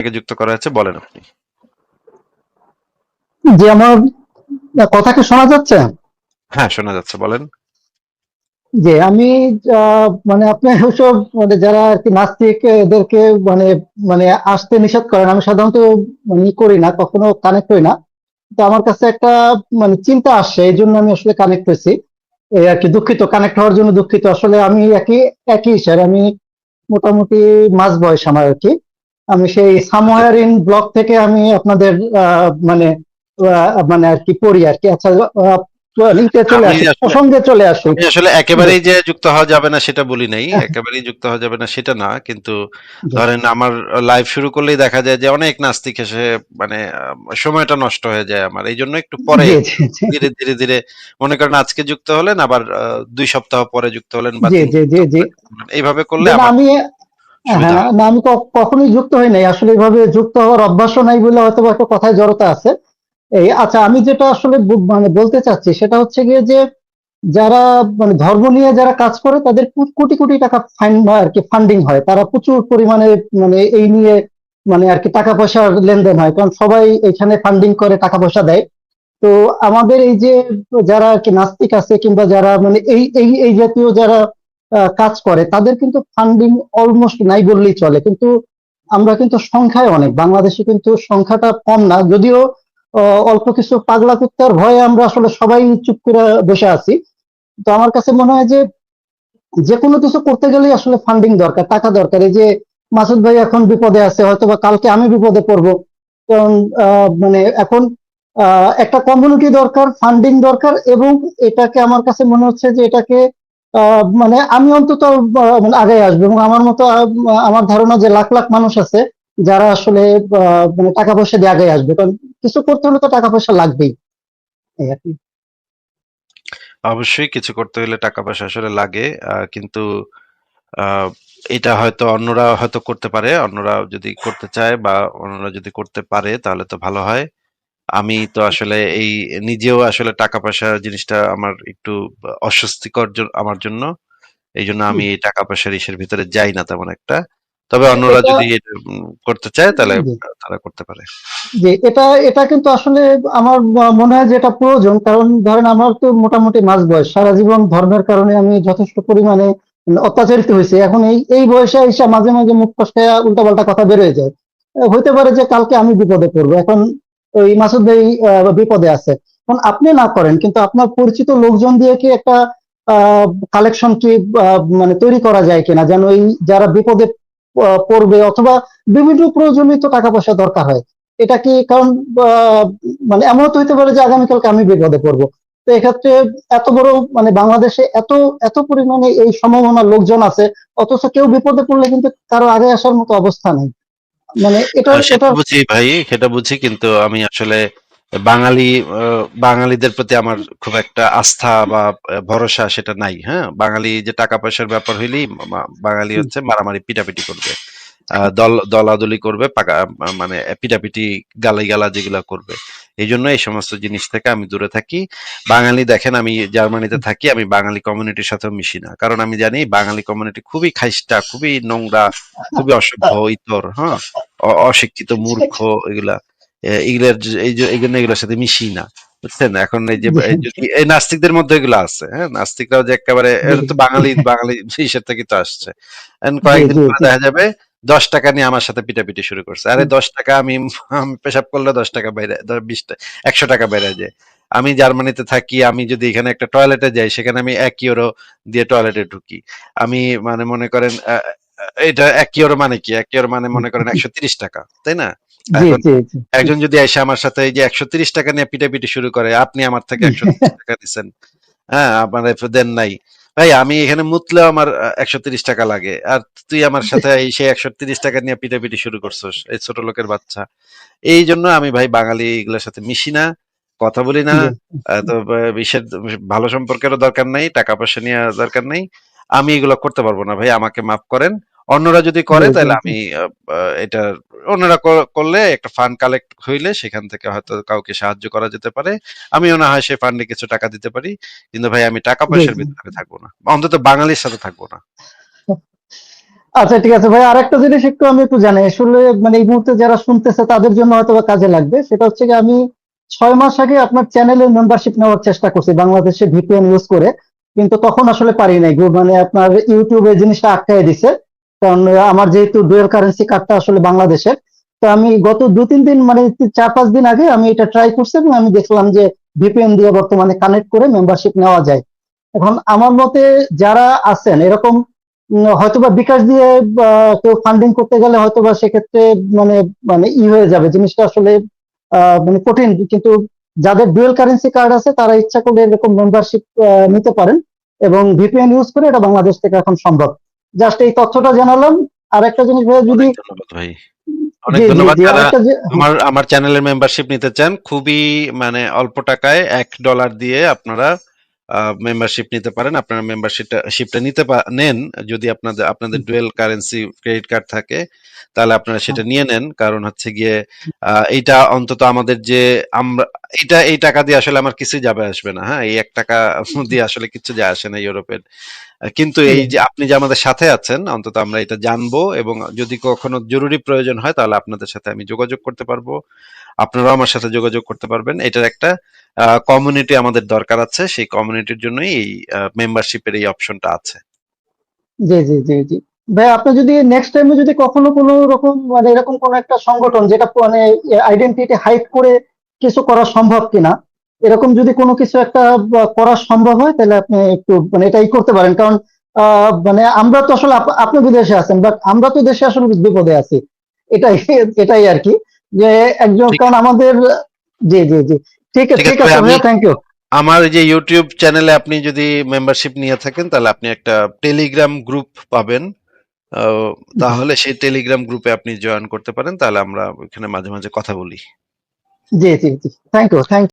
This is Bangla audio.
থেকে যুক্ত করা হয়েছে বলেন আপনি। জি আমার কথা কি শোনা যাচ্ছে? হ্যাঁ শোনা যাচ্ছে বলেন। যে আমি মানে আপনি সব মানে যারা আর কি নাস্তিক এদেরকে মানে মানে আসতে নিষেধ করেন আমি সাধারণত মানে করি না কখনো কানেক্ট হই না। তো আমার কাছে একটা মানে চিন্তা আসছে এই জন্য আমি আসলে কানেক্ট হয়েছি। এই আর কি দুঃখিত কানেক্ট হওয়ার জন্য দুঃখিত। আসলে আমি একই একই স্যার আমি মোটামুটি মাঝ বয়স আমার আর কি। আমি সেই সামওয়্যার ইন ব্লগ থেকে আমি আপনাদের মানে মানে আর কি পড়ি আর কি। আচ্ছা লিঙ্কে চলে আসি আসলে- প্রসঙ্গে চলে আসি। আসলে একেবারেই যে যুক্ত হওয়া যাবে না সেটা বলি নাই একেবারেই যুক্ত হওয়া যাবে না সেটা না কিন্তু ধরেন আমার লাইভ শুরু করলেই দেখা যায় যে অনেক নাস্তিক এসে মানে সময়টা নষ্ট হয়ে যায় আমার এই জন্য একটু পরে ধীরে ধীরে ধীরে মনে করেন আজকে যুক্ত হলেন আবার দুই সপ্তাহ পরে যুক্ত হলেন বা। এইভাবে করলে আমি হ্যাঁ না আমি কখনোই যুক্ত হই নাই। আসলে এইভাবে যুক্ত হওয়ার অভ্যাসও নাই বলে হয়তো একটা কথায় জড়তা আছে। এই আচ্ছা আমি যেটা আসলে মানে বলতে চাচ্ছি সেটা হচ্ছে গিয়ে যে যারা মানে ধর্ম নিয়ে যারা কাজ করে তাদের কোটি কোটি টাকা ফাইন আর কি ফান্ডিং হয়। তারা প্রচুর পরিমাণে মানে এই নিয়ে মানে আর কি টাকা পয়সার লেনদেন হয়। কারণ সবাই এখানে ফান্ডিং করে টাকা পয়সা দেয়। তো আমাদের এই যে যারা আর কি নাস্তিক আছে কিংবা যারা মানে এই এই এই জাতীয় যারা কাজ করে, তাদের কিন্তু ফান্ডিং অলমোস্ট নাই বললেই চলে। কিন্তু আমরা কিন্তু সংখ্যায় অনেক, বাংলাদেশে কিন্তু সংখ্যাটা কম না। যদিও অল্প কিছু পাগলা কুত্তার ভয়ে আমরা আসলে সবাই চুপ করে বসে আছি। তো আমার কাছে মনে হয় যে যে কোনো কিছু করতে গেলেই আসলে ফান্ডিং দরকার, টাকা দরকার। এই যে মাসুদ ভাই এখন বিপদে আছে হয়তো বা কালকে আমি বিপদে পড়ব। কারণ মানে এখন একটা কমিউনিটি দরকার ফান্ডিং দরকার, এবং এটাকে আমার কাছে মনে হচ্ছে যে এটাকে মানে আমি অন্তত মানে আগে আসব এবং আমার মতো আমার ধারণা যে লাখ লাখ মানুষ আছে যারা আসলে মানে টাকা পয়সা দিয়ে আগে আসবে। কারণ কিছু করতে হলে তো টাকা পয়সা লাগবেই। এই আর কি। অবশ্যই কিছু করতে হলে টাকা পয়সা আসলে লাগে কিন্তু এটা হয়তো অন্যরা হয়তো করতে পারে। অন্যরা যদি করতে চায় বা অন্যরা যদি করতে পারে তাহলে তো ভালো হয়। আমি তো আসলে এই নিজেও আসলে টাকা পয়সা জিনিসটা আমার একটু অস্বস্তিকর জ- আমার জন্য। এই জন্য আমি এই টাকা পয়সার ইসের ভিতরে যাই না তেমন একটা। তবে অন্যরা এটা- যদি এটা, উম, করতে চায় তাহলে জি। তারা করতে পারে। যে এটা এটা কিন্তু আসলে আমার ম- মনে হয় যে এটা প্রয়োজন। কারণ ধরেন আমার তো মোটামুটি মাঝ বয়স। সারা জীবন ধর্মের কারণে আমি যথেষ্ট পরিমাণে অত্যাচারিত হয়েছি। এখন এই এই বয়সে এসে মাঝে মাঝে মুখ কষ্টে উল্টাপাল্টা কথা বেরোয় যায়। আহ, হইতে পারে যে কালকে আমি বিপদে পড়ব। এখন ওই মাসুদ ভাই বিপদে আছে। এখন আপনি না করেন, কিন্তু আপনার পরিচিত লোকজন দিয়ে কি একটা কালেকশন কি মানে তৈরি করা যায় কিনা? যেন এই যারা বিপদে পড়বে অথবা বিভিন্ন প্রয়োজনীয় টাকা পয়সা দরকার হয়। এটা কি কারণ মানে এমন তো হইতে পারে যে আগামীকালকে আমি বিপদে পড়ব। তো এক্ষেত্রে এত বড় মানে বাংলাদেশে এত এত পরিমাণে এই সম্ভাবনা লোকজন আছে, অথচ কেউ বিপদে পড়লে কিন্তু কারও আগে আসার মতো অবস্থা নেই। মানে এটা সেটা বুঝি ভাই সেটা বুঝি কিন্তু আমি আসলে বাঙালি বাঙালিদের প্রতি আমার খুব একটা আস্থা বা ভরসা সেটা নাই হ্যাঁ? বাঙালি যে টাকা পয়সার ব্যাপার হইলেই বাঙালি হচ্ছে মারামারি পিটাপিটি করবে। দল দলাদলি করবে পাকা মানে পিটাপিটি গালি গালা যেগুলা করবে। এই জন্য এই সমস্ত জিনিস থেকে আমি দূরে থাকি। বাঙালি দেখেন আমি জার্মানিতে থাকি আমি বাঙালি কমিউনিটির সাথেও মিশি না। কারণ আমি জানি বাঙালি কমিউনিটি খুবই খাইস্টা খুবই নোংরা খুবই অসভ্য ইতর হ্যাঁ? অশিক্ষিত মূর্খ এগুলা। এগুলার এই জন্য এগুলোর সাথে মিশি না। বুঝছেন? এখন এই যে এই যদি এই নাস্তিকদের মধ্যে এগুলো আছে হ্যাঁ? নাস্তিকরাও যে একেবারে তো বাঙালি বাঙালি হিসেব থেকে তো আসছে। কয়েকদিন পরে দেখা যাবে দশ টাকা নিয়ে আমার সাথে পিটাপিটি শুরু করছে। আরে দশ টাকা আমি আমি পেশাব করলে দশ টাকা বাইরে বিশ টাকা একশো টাকা বাইরে যায়। আমি জার্মানিতে থাকি আমি যদি এখানে একটা টয়লেটে যাই সেখানে আমি এক ইউরো দিয়ে টয়লেটে ঢুকি। আমি মানে মনে করেন এটা এক ইউরো মানে কি? এক ইউরো মানে মনে করেন একশো তিরিশ টাকা তাই না? একজন যদি এসে আমার সাথে এই যে একশো তিরিশ টাকা নিয়ে পিটাপিটি শুরু করে আপনি আমার থেকে একশো টাকা দিচ্ছেন হ্যাঁ আমার দেন নাই। ভাই আমি এখানে মুতলেও আমার একশো তিরিশ টাকা লাগে। আর তুই আমার সাথে এই সেই একশো তিরিশ টাকা নিয়ে পিটাপিটি শুরু করছস এই ছোট লোকের বাচ্চা। এই জন্য আমি ভাই বাঙালি এগুলোর সাথে মিশি না কথা বলি না। তো বিশ্বের ভালো সম্পর্কেরও দরকার নাই টাকা পয়সা নিয়ে দরকার নেই। আমি এগুলো করতে পারব না ভাই আমাকে মাফ করেন। অন্যরা যদি করে তাহলে আমি এটা অন্যরা করলে একটা ফান্ড কালেক্ট হইলে সেখান থেকে হয়তো কাউকে সাহায্য করা যেতে পারে। আমিও না হয় সেই ফান্ডে কিছু টাকা দিতে পারি। কিন্তু ভাই আমি টাকা পয়সার। ভিতরে থাকব না। অন্তত বাঙালির সাথে থাকব না। আচ্ছা ঠিক আছে ভাই আরেকটা জিনিস একটু আমি একটু জানি আসলে মানে এই মুহূর্তে যারা শুনতেছে তাদের জন্য হয়তো কাজে লাগবে। সেটা হচ্ছে কি আমি ছয় মাস আগে আপনার চ্যানেলের মেম্বারশিপ নেওয়ার চেষ্টা করছি বাংলাদেশে ভিপিএন ইউজ করে। কিন্তু তখন আসলে পারি নাই। মানে আপনার ইউটিউবে জিনিসটা আটকায় দিছে। কারণ আমার যেহেতু ডুয়েল কারেন্সি কার্ডটা আসলে বাংলাদেশের, তো আমি গত দু তিন দিন মানে চার পাঁচ দিন আগে আমি এটা ট্রাই করছি এবং আমি দেখলাম যে ভিপিএন দিয়ে বর্তমানে কানেক্ট করে মেম্বারশিপ নেওয়া যায়। এখন আমার মতে যারা আছেন, এরকম হয়তোবা বিকাশ দিয়ে কেউ ফান্ডিং করতে গেলে হয়তোবা সেক্ষেত্রে মানে মানে ই হয়ে যাবে, জিনিসটা আসলে মানে কঠিন। কিন্তু যাদের ডুয়েল কারেন্সি কার্ড আছে, তারা ইচ্ছা করলে এরকম মেম্বারশিপ নিতে পারেন এবং ভিপিএন ইউজ করে এটা বাংলাদেশ থেকে এখন সম্ভব। জাস্ট এই তথ্যটা জানালাম। আর একটা জিনিস ভাই যদি অনেক ধন্যবাদ ভাই। অনেক ধন্যবাদ যারা আমার আমার চ্যানেলের মেম্বারশিপ নিতে চান খুবই মানে অল্প টাকায় এক ডলার দিয়ে আপনারা মেম্বারশিপ নিতে পারেন। আপনারা মেম্বারশিপটা শিপটা নিতে নেন। যদি আপনাদের আপনাদের ডুয়েল কারেন্সি ক্রেডিট কার্ড থাকে তাহলে আপনারা সেটা নিয়ে নেন। কারণ হচ্ছে গিয়ে এইটা অন্তত আমাদের যে আমরা এটা এই টাকা দিয়ে আসলে আমার কিছু যাবে আসবে না। হ্যাঁ এই এক টাকা দিয়ে আসলে কিছু যায় আসে না ইউরোপের। কিন্তু এই যে আপনি যে আমাদের সাথে আছেন অন্তত আমরা এটা জানব এবং যদি কখনো জরুরি প্রয়োজন হয় তাহলে আপনাদের সাথে আমি যোগাযোগ করতে পারব। আপনারাও আমার সাথে যোগাযোগ করতে পারবেন। এটার একটা কমিউনিটি আমাদের দরকার আছে সেই কমিউনিটির জন্যই এই মেম্বারশিপের এই অপশনটা আছে। জি জি জি জি। ভাই আপনি যদি নেক্সট টাইমে যদি কখনো কোনো রকম মানে এরকম কোন একটা সংগঠন যেটা মানে আইডেন্টিটি হাইড করে কিছু করা সম্ভব কিনা এরকম যদি কোনো কিছু একটা করা সম্ভব হয় তাহলে আপনি একটু মানে এটাই করতে পারেন। কারণ আহ, মানে আমরা তো আসলে আপনি বিদেশে আছেন বাট আমরা তো দেশে আসলে বিপদে আছি। এটাই এটাই আর কি। যে একজন কারণ আমাদের জি জি জি। ঠিক আছে ঠিক আছে ভাইয়া থ্যাংক ইউ আমার যে ইউটিউব চ্যানেলে আপনি যদি মেম্বারশিপ নিয়ে থাকেন তাহলে আপনি একটা টেলিগ্রাম গ্রুপ পাবেন। তাহলে সেই টেলিগ্রাম গ্রুপে আপনি জয়েন করতে পারেন তাহলে আমরা ওখানে মাঝে মাঝে কথা বলি। জি জি জি। Thank you thank